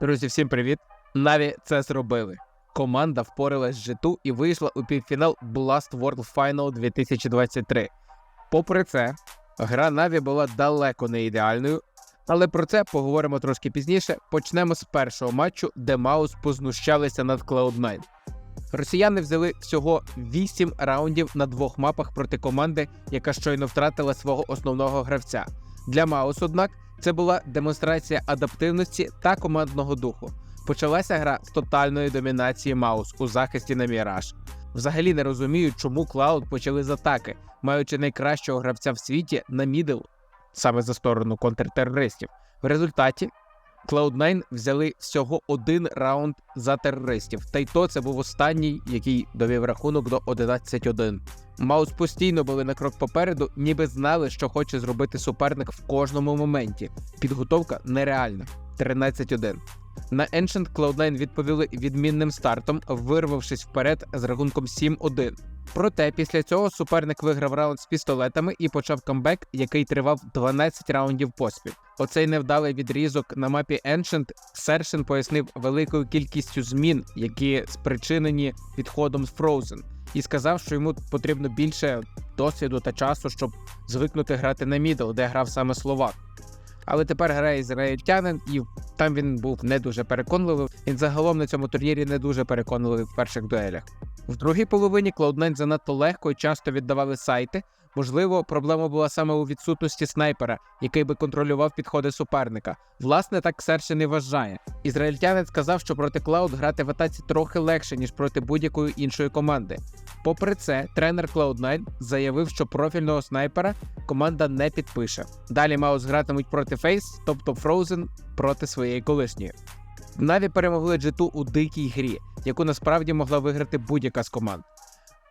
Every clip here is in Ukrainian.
Друзі, всім привіт! Наві це зробили. Команда впоралась з житу і вийшла у півфінал Blast World Final 2023. Попри це, гра Наві була далеко не ідеальною, але про це поговоримо трошки пізніше. Почнемо з першого матчу, де Маус познущалися над Cloud9. Росіяни взяли всього 8 раундів на двох мапах проти команди, яка щойно втратила свого основного гравця. Для Маус, однак, це була демонстрація адаптивності та командного духу. Почалася гра з тотальної домінації Маус у захисті на Міраж. Взагалі не розумію, чому Клауд почали з атаки, маючи найкращого гравця в світі на мідл, саме за сторону контртерористів. В результаті Cloud9 взяли всього один раунд за терористів, та й то це був останній, який довів рахунок до 11-1. Маус постійно були на крок попереду, ніби знали, що хоче зробити суперник в кожному моменті. Підготовка нереальна. 13-1. На Ancient Cloud9 відповіли відмінним стартом, вирвавшись вперед з рахунком 7-1. Проте після цього суперник виграв раунд з пістолетами і почав камбек, який тривав 12 раундів поспіль. Оцей невдалий відрізок на мапі Ancient Сершин пояснив великою кількістю змін, які спричинені відходом з Frozen, і сказав, що йому потрібно більше досвіду та часу, щоб звикнути грати на мідл, де грав саме Словак. Але тепер грає ізраїльтянин, і там він був не дуже переконливий. Він загалом на цьому турнірі не дуже переконливий в перших дуелях. В другій половині Cloud9 занадто легко і часто віддавали сайти. Можливо, проблема була саме у відсутності снайпера, який би контролював підходи суперника. Власне, так Сершин і вважає. Ізраїльтянець сказав, що проти Cloud грати в атаці трохи легше, ніж проти будь-якої іншої команди. Попри це, тренер Cloud9 заявив, що профільного снайпера команда не підпише. Далі Маус гратимуть проти Фейс, тобто Frozen проти своєї колишньої. Наві перемогли G2 у дикій грі, яку насправді могла виграти будь-яка з команд.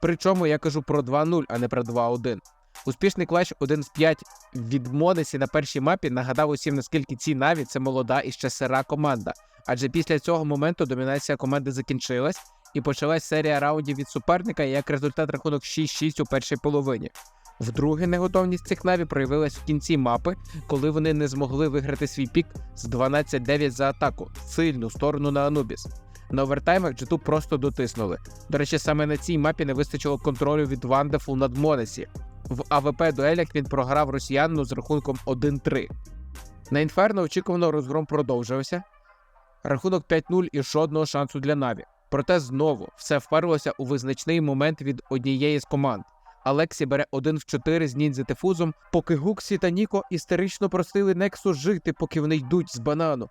Причому я кажу про 2-0, а не про 2-1. Успішний клач 1 з 5 від Монесі на першій мапі нагадав усім, наскільки ці Наві це молода і ще сира команда. Адже після цього моменту домінація команди закінчилась і почалась серія раундів від суперника, як результат рахунок 6-6 у першій половині. Вдруге, неготовність цих наві проявилась в кінці мапи, коли вони не змогли виграти свій пік з 12-9 за атаку, сильну сторону на Анубіс. На овертаймах G2 просто дотиснули. До речі, саме на цій мапі не вистачило контролю від Вандефул над Монесі. В АВП дуелях він програв росіянину з рахунком 1-3. На Інферно очікувано розгром продовжився. Рахунок 5-0 і жодного шансу для Наві. Проте знову все вперлося у визначний момент від однієї з команд. Алексі бере 1 в 4 з ніндзя Тифузом, поки Гуксі та Ніко істерично просили Нексу жити, поки вони йдуть з банану.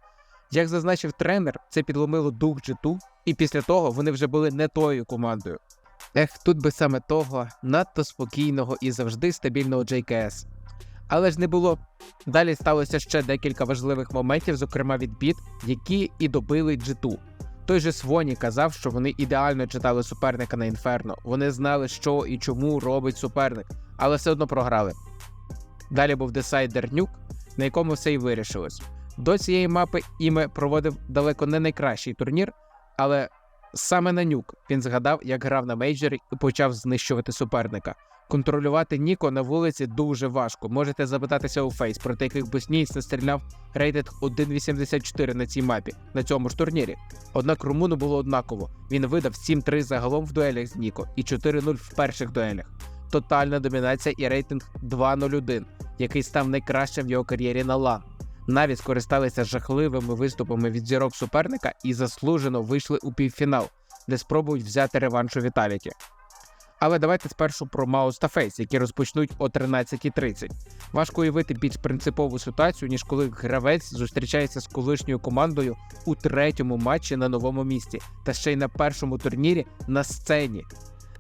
Як зазначив тренер, це підломило дух G2, і після того вони вже були не тою командою. Ех, тут би саме того надто спокійного і завжди стабільного JKS. Але ж не було. Далі сталося ще декілька важливих моментів, зокрема від біт, які і добили G2. Той же Своні казав, що вони ідеально читали суперника на інферно. Вони знали, що і чому робить суперник, але все одно програли. Далі був десайдер Нюк, на якому все й вирішилось. До цієї мапи іме проводив далеко не найкращий турнір, але саме на нюк він згадав, як грав на мейджорі і почав знищувати суперника. Контролювати Ніко на вулиці дуже важко. Можете запитатися у Фейс, проти яких боснійць настріляв рейтинг 1.84 на цій мапі на цьому ж турнірі. Однак румуну було однаково. Він видав 7-3 загалом в дуелях з Ніко і 4-0 в перших дуелях. Тотальна домінація і рейтинг 2.01, який став найкращим в його кар'єрі на лан. Навіть скористалися жахливими виступами від зірок суперника і заслужено вийшли у півфінал, де спробують взяти реванш у Віталіті. Але давайте спершу про Маус та Фейс, які розпочнуть о 13.30. Важко уявити більш принципову ситуацію, ніж коли гравець зустрічається з колишньою командою у третьому матчі на новому місці, та ще й на першому турнірі на сцені,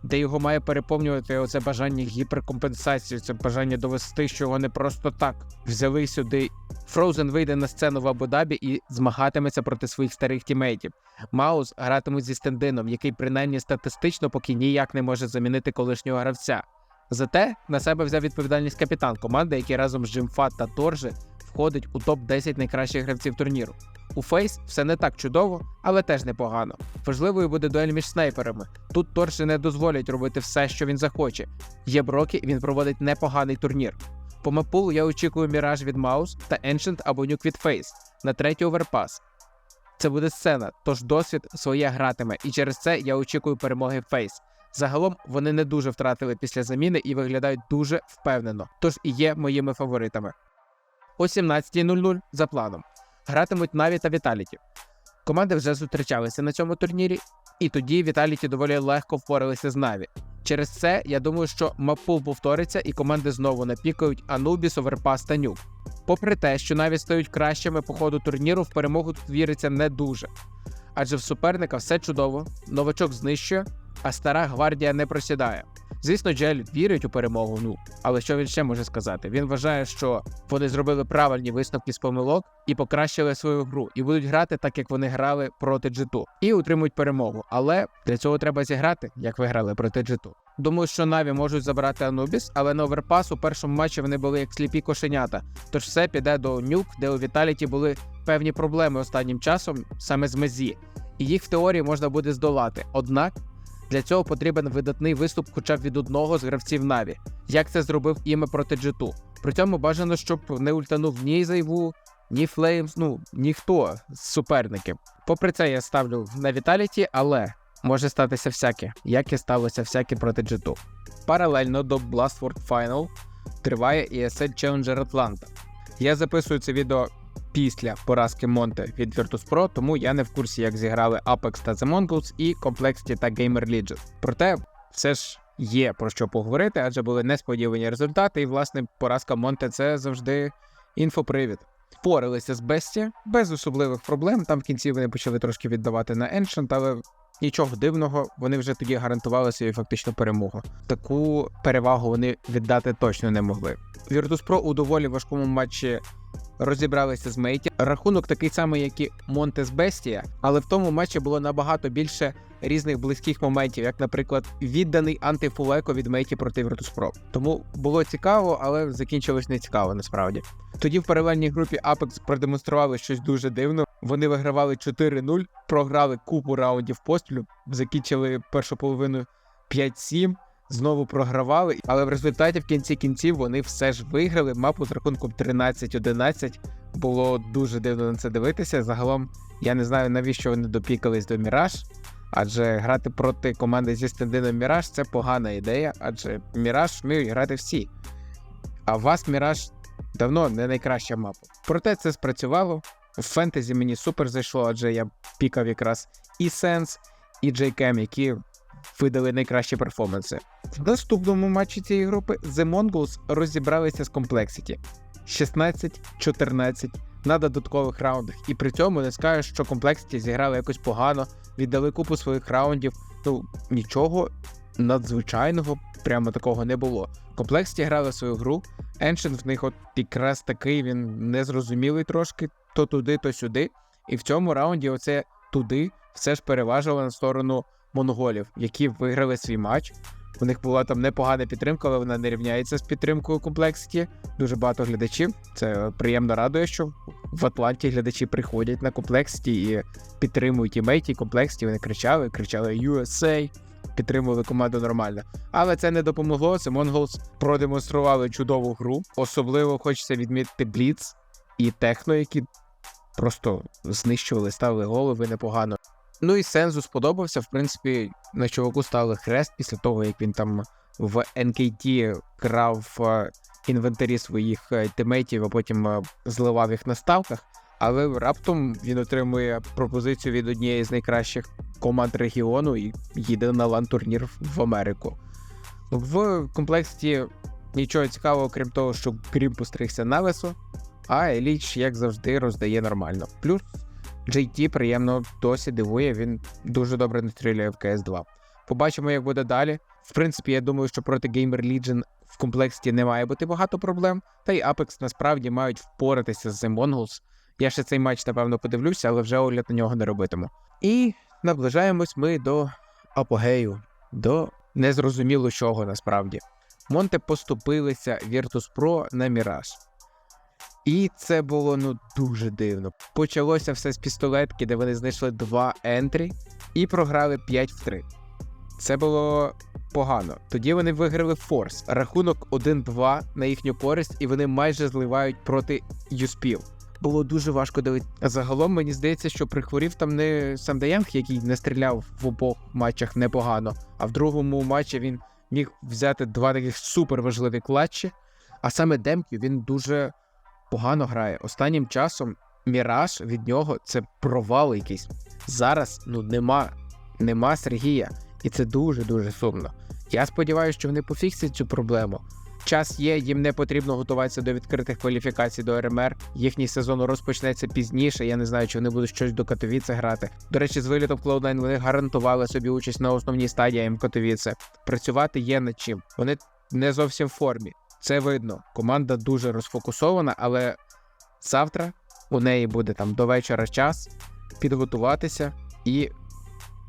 де його має переповнювати оце бажання гіперкомпенсації, це бажання довести, що вони просто так взяли сюди. Фроузен вийде на сцену в Абу-Дабі і змагатиметься проти своїх старих тімейтів. Маус гратимуть зі стендином, який принаймні статистично поки ніяк не може замінити колишнього гравця. Зате на себе взяв відповідальність капітан команди, який разом з Джимфат та Торжи входить у топ 10 найкращих гравців турніру. У Фейс все не так чудово, але теж непогано. Важливою буде дуель між снайперами. Тут Торші не дозволять робити все, що він захоче. Є броки, він проводить непоганий турнір. По мапулу я очікую Міраж від Маус та Ancient або Нюк від Фейс на третій оверпас. Це буде сцена, тож досвід своє гратиме, і через це я очікую перемоги Фейс. Загалом вони не дуже втратили після заміни і виглядають дуже впевнено, тож і є моїми фаворитами. О 17.00 за планом гратимуть Наві та Віталіті. Команди вже зустрічалися на цьому турнірі, і тоді Віталіті доволі легко впоралися з Наві. Через це я думаю, що маппул повториться, і команди знову напікають Анубіс, Оверпас та Нюк. Попри те, що навіть стають кращими по ходу турніру, в перемогу тут віриться не дуже. Адже в суперника все чудово, новачок знищує, а стара гвардія не просідає. Звісно, Джель вірить у перемогу, ну але що він ще може сказати? Він вважає, що вони зробили правильні висновки з помилок і покращили свою гру, і будуть грати так, як вони грали проти G2, і утримують перемогу. Але для цього треба зіграти, як ви грали проти G2. Думаю, що Наві можуть забрати Анубіс, але на оверпас у першому матчі вони були як сліпі кошенята. Тож все піде до нюк, де у Віталіті були певні проблеми останнім часом саме з мезі, і їх в теорії можна буде здолати. Однак для цього потрібен видатний виступ, хоча б від одного з гравців Наві, як це зробив іме проти G2. При цьому бажано, щоб не ультанув ні Зайву, ні Флеймс, ну ніхто з суперників. Попри це, я ставлю на Віталіті, але може статися всяке, як і сталося всяке проти G2. Паралельно до Blastword Final триває ESL Challenger Atlanta. Я записую це відео після поразки Монте від Virtus.pro, тому я не в курсі, як зіграли Apex та The Mongols і Complexity та Gamer Legion. Проте все ж є про що поговорити, адже були несподівані результати, і власне поразка Монте це завжди інфопривід. Впоралися з Бесті без особливих проблем. Там в кінці вони почали трошки віддавати на Ancient, але нічого дивного, вони вже тоді гарантували собі фактично перемогу. Таку перевагу вони віддати точно не могли. Virtus.pro у доволі важкому матчі розібралися з Мейті. Рахунок такий самий, як і Монтес Бестія, але в тому матчі було набагато більше різних близьких моментів, як, наприклад, відданий антифулеко від Мейті проти Virtus.pro. Тому було цікаво, але закінчилось не цікаво насправді. Тоді в паралельній групі Apex продемонстрували щось дуже дивно. Вони вигравали 4-0, програли купу раундів поспілю, закінчили першу половину 5-7. Знову програвали, але в результаті в кінці кінців вони все ж виграли мапу з рахунком 13-11. Було дуже дивно на це дивитися. Загалом я не знаю навіщо вони допікались до Міраж, адже грати проти команди зі стендином Міраж це погана ідея, адже Міраж вміють грати всі. А вас Міраж давно не найкраща мапа. Проте це спрацювало. В фентезі мені супер зайшло, адже я пікав якраз і Сенс, і Джейкем, які видали найкращі перформанси. В наступному матчі цієї групи The Mongols розібралися з Complexity 16-14 на додаткових раундах, і при цьому не скажеш, що Complexity зіграли якось погано, віддали купу своїх раундів. Ну нічого надзвичайного, прямо такого не було. Complexity грали свою гру. Ancient в них от якраз такий він незрозумілий трошки, то туди, то сюди. І в цьому раунді оце туди все ж переважило на сторону монголів, які виграли свій матч. У них була там непогана підтримка, але вона не рівняється з підтримкою комплексіті. Дуже багато глядачів. Це приємно радує, що в Атланті глядачі приходять на комплексіті і підтримують імейті і комплексіті. Вони кричали, кричали USA, підтримували команду нормально. Але це не допомогло. Це Mongols продемонстрували чудову гру. Особливо хочеться відмітити Бліц і Техно, які просто знищували, ставили голови непогано. Ну і Сензу сподобався. В принципі, на чуваку ставили хрест після того, як він там в NKT крав е, інвентарі своїх е, тимейтів, а потім е, зливав їх на ставках. Але раптом він отримує пропозицію від однієї з найкращих команд регіону і їде на лан-турнір в Америку. В комплексі нічого цікавого, крім того, що Крім постригся на весу, а Еліч, як завжди, роздає нормально. Плюс JT приємно досі дивує, він дуже добре настрілює в cs 2 Побачимо, як буде далі. В принципі, я думаю, що проти Gamer Legion в комплексі не має бути багато проблем, та й Apex насправді мають впоратися з The Mongols. Я ще цей матч, напевно, подивлюся, але вже огляд на нього не робитиму. І наближаємось ми до апогею, до незрозуміло чого насправді. Монте поступилися Virtus.pro на Mirage. І це було ну дуже дивно. Почалося все з пістолетки, де вони знайшли два ентрі і програли 5 в 3. Це було погано. Тоді вони виграли форс. Рахунок 1-2 на їхню користь, і вони майже зливають проти Юспіл. було дуже важко дивитися. Загалом мені здається, що прихворів там не сам Даянг, який не стріляв в обох матчах непогано, а в другому матчі він міг взяти два таких супер важливі клатчі. А саме Демкю він дуже погано грає. Останнім часом Міраж від нього це провал якийсь. Зараз ну нема, нема Сергія, і це дуже дуже сумно. Я сподіваюся, що вони пофіксять цю проблему. Час є, їм не потрібно готуватися до відкритих кваліфікацій до РМР. Їхній сезон розпочнеться пізніше. Я не знаю, чи вони будуть щось до Катовіце грати. До речі, з вилітом Cloud9 вони гарантували собі участь на основній стадії м Катовіце. Працювати є над чим. Вони не зовсім в формі. Це видно. Команда дуже розфокусована, але завтра у неї буде там до вечора час підготуватися і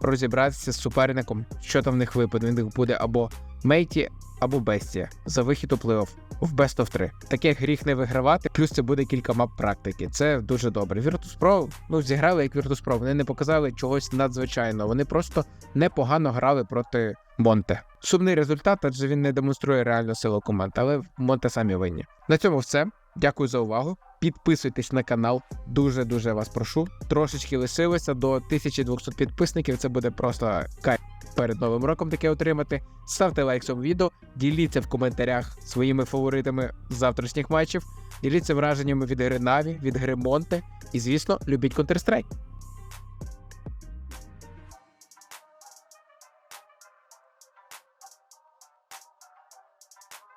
розібратися з суперником, що там в них випаде. В них буде або Мейті, або Бестія за вихід у плей-офф в Best of 3. Таке гріх не вигравати, плюс це буде кілька мап практики. Це дуже добре. Virtus.pro, ну зіграли як Virtus.pro, вони не показали чогось надзвичайного. Вони просто непогано грали проти Монте. Сумний результат, адже він не демонструє реальну силу команд, але Монте самі винні. На цьому все. Дякую за увагу. Підписуйтесь на канал, дуже дуже вас прошу. Трошечки лишилося до 1200 підписників. Це буде просто кайф перед новим роком таке отримати. Ставте лайк цьому відео, діліться в коментарях своїми фаворитами завтрашніх матчів, діліться враженнями від гри Наві, від гри Монте. І, звісно, любіть Counter-Strike.